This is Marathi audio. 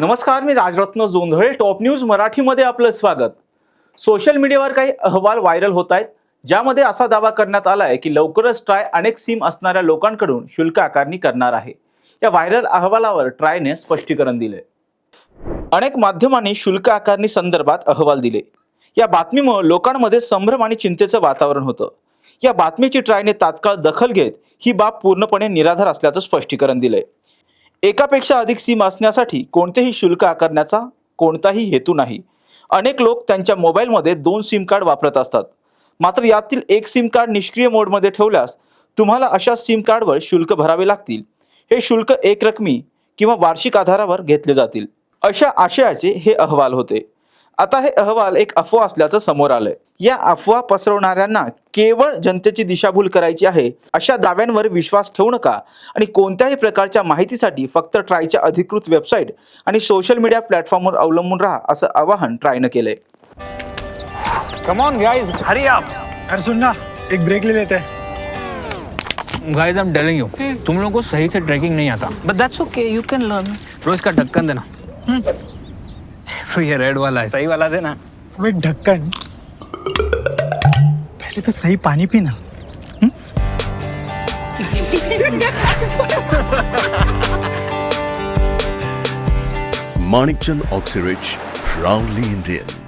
नमस्कार मी राजरत्न जोंधळे. टॉप न्यूज मराठीमध्ये आपलं स्वागत. सोशल मीडियावर काही अहवाल व्हायरल होत आहेत ज्यामध्ये असा दावा करण्यात आला आहे की लवकरच ट्राय अनेक सिम असणाऱ्या लोकांकडून शुल्क आकारणी करणार आहे. या व्हायरल अहवालावर ट्रायने स्पष्टीकरण दिले अनेक माध्यमांनी शुल्क आकारणी संदर्भात अहवाल दिले. या बातमीमुळे लोकांमध्ये संभ्रम आणि चिंतेचं वातावरण होतं. या बातमीची ट्रायने तात्काळ दखल घेत ही बाब पूर्णपणे निराधार असल्याचं स्पष्टीकरण दिलंय. एकापेक्षा अधिक सिम असण्यासाठी कोणतेही शुल्क आकारण्याचा कोणताही हेतू नाही. अनेक लोक त्यांच्या मोबाईलमध्ये दोन सिम कार्ड वापरत असतात. मात्र यातील एक सिम कार्ड निष्क्रिय मोडमध्ये ठेवल्यास तुम्हाला अशा सिम कार्डवर शुल्क भरावे लागतील. हे शुल्क एकरकमी किंवा वार्षिक आधारावर घेतले जातील. अशा आशयाचे हे अहवाल होते. आता हे अहवाल एक अफवा असल्याचं समोर आलंय. या अफवा पसरवणाऱ्यांना केवळ जनतेची दिशाभूल करायची आहे अशा दाव्यांवर विश्वास ठेवू नका. आणि कोणत्याही प्रकारच्या माहितीसाठी फक्त ट्रायच्या अधिकृत वेबसाईट आणि सोशल मीडिया प्लॅटफॉर्मवर अवलंबून राहा असं आवाहन ट्रायनं केलंय. कम ऑन गाइस हरी अरे सुन ना एक ब्रेक ले लेते. हैं guys I am telling you तुम लोगों को सही से ट्रैकिंग नहीं आता. But that's okay, you can learn. रोज का ढक्कन देना. ये रेड वाला है सही वाला देना. ढक्कन पहले तो सही पानी पीना Manikchand Oxyrich, proudly Indian.